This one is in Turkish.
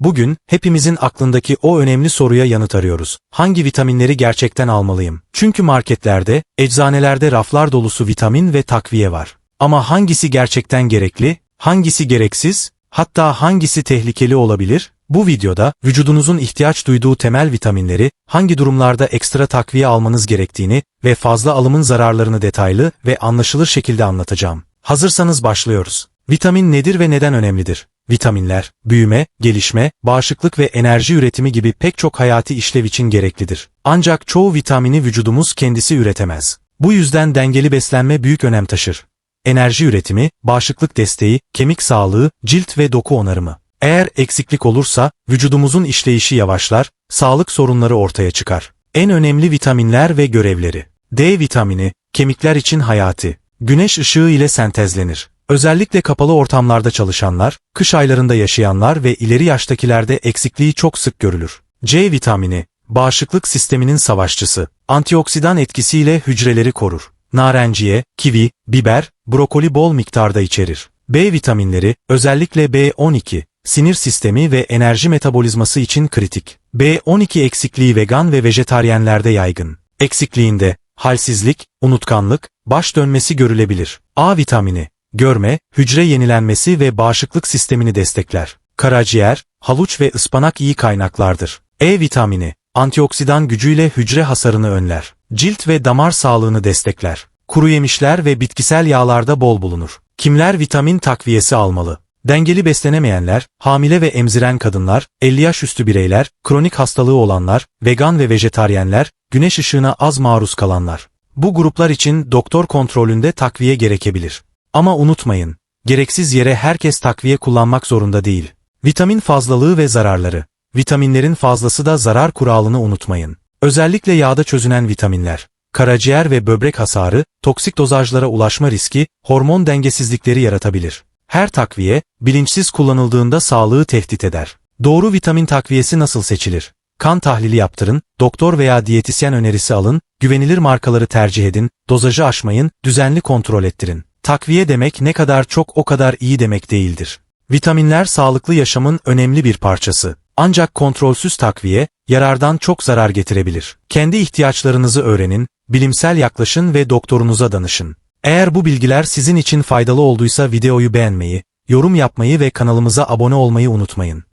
Bugün hepimizin aklındaki o önemli soruya yanıt arıyoruz. Hangi vitaminleri gerçekten almalıyım? Çünkü marketlerde, eczanelerde raflar dolusu vitamin ve takviye var. Ama hangisi gerçekten gerekli, hangisi gereksiz, hatta hangisi tehlikeli olabilir? Bu videoda vücudunuzun ihtiyaç duyduğu temel vitaminleri, hangi durumlarda ekstra takviye almanız gerektiğini ve fazla alımın zararlarını detaylı ve anlaşılır şekilde anlatacağım. Hazırsanız başlıyoruz. Vitamin nedir ve neden önemlidir? Vitaminler, büyüme, gelişme, bağışıklık ve enerji üretimi gibi pek çok hayati işlev için gereklidir. Ancak çoğu vitamini vücudumuz kendisi üretemez. Bu yüzden dengeli beslenme büyük önem taşır. Enerji üretimi, bağışıklık desteği, kemik sağlığı, cilt ve doku onarımı. Eğer eksiklik olursa, vücudumuzun işleyişi yavaşlar, sağlık sorunları ortaya çıkar. En önemli vitaminler ve görevleri. D vitamini, kemikler için hayati. Güneş ışığı ile sentezlenir. Özellikle kapalı ortamlarda çalışanlar, kış aylarında yaşayanlar ve ileri yaştakilerde eksikliği çok sık görülür. C vitamini, bağışıklık sisteminin savaşçısı, antioksidan etkisiyle hücreleri korur. Narenciye, kivi, biber, brokoli bol miktarda içerir. B vitaminleri, özellikle B12, sinir sistemi ve enerji metabolizması için kritik. B12 eksikliği vegan ve vejetaryenlerde yaygın. Eksikliğinde, halsizlik, unutkanlık, baş dönmesi görülebilir. A vitamini, görme, hücre yenilenmesi ve bağışıklık sistemini destekler. Karaciğer, havuç ve ıspanak iyi kaynaklardır. E vitamini, antioksidan gücüyle hücre hasarını önler. Cilt ve damar sağlığını destekler. Kuru yemişler ve bitkisel yağlarda bol bulunur. Kimler vitamin takviyesi almalı? Dengeli beslenemeyenler, hamile ve emziren kadınlar, 50 yaş üstü bireyler, kronik hastalığı olanlar, vegan ve vejetaryenler, güneş ışığına az maruz kalanlar. Bu gruplar için doktor kontrolünde takviye gerekebilir. Ama unutmayın, gereksiz yere herkes takviye kullanmak zorunda değil. Vitamin fazlalığı ve zararları. Vitaminlerin fazlası da zarar kuralını unutmayın. Özellikle yağda çözünen vitaminler, karaciğer ve böbrek hasarı, toksik dozajlara ulaşma riski, hormon dengesizlikleri yaratabilir. Her takviye, bilinçsiz kullanıldığında sağlığı tehdit eder. Doğru vitamin takviyesi nasıl seçilir? Kan tahlili yaptırın, doktor veya diyetisyen önerisi alın, güvenilir markaları tercih edin, dozajı aşmayın, düzenli kontrol ettirin. Takviye demek ne kadar çok o kadar iyi demek değildir. Vitaminler sağlıklı yaşamın önemli bir parçası. Ancak kontrolsüz takviye, yarardan çok zarar getirebilir. Kendi ihtiyaçlarınızı öğrenin, bilimsel yaklaşın ve doktorunuza danışın. Eğer bu bilgiler sizin için faydalı olduysa videoyu beğenmeyi, yorum yapmayı ve kanalımıza abone olmayı unutmayın.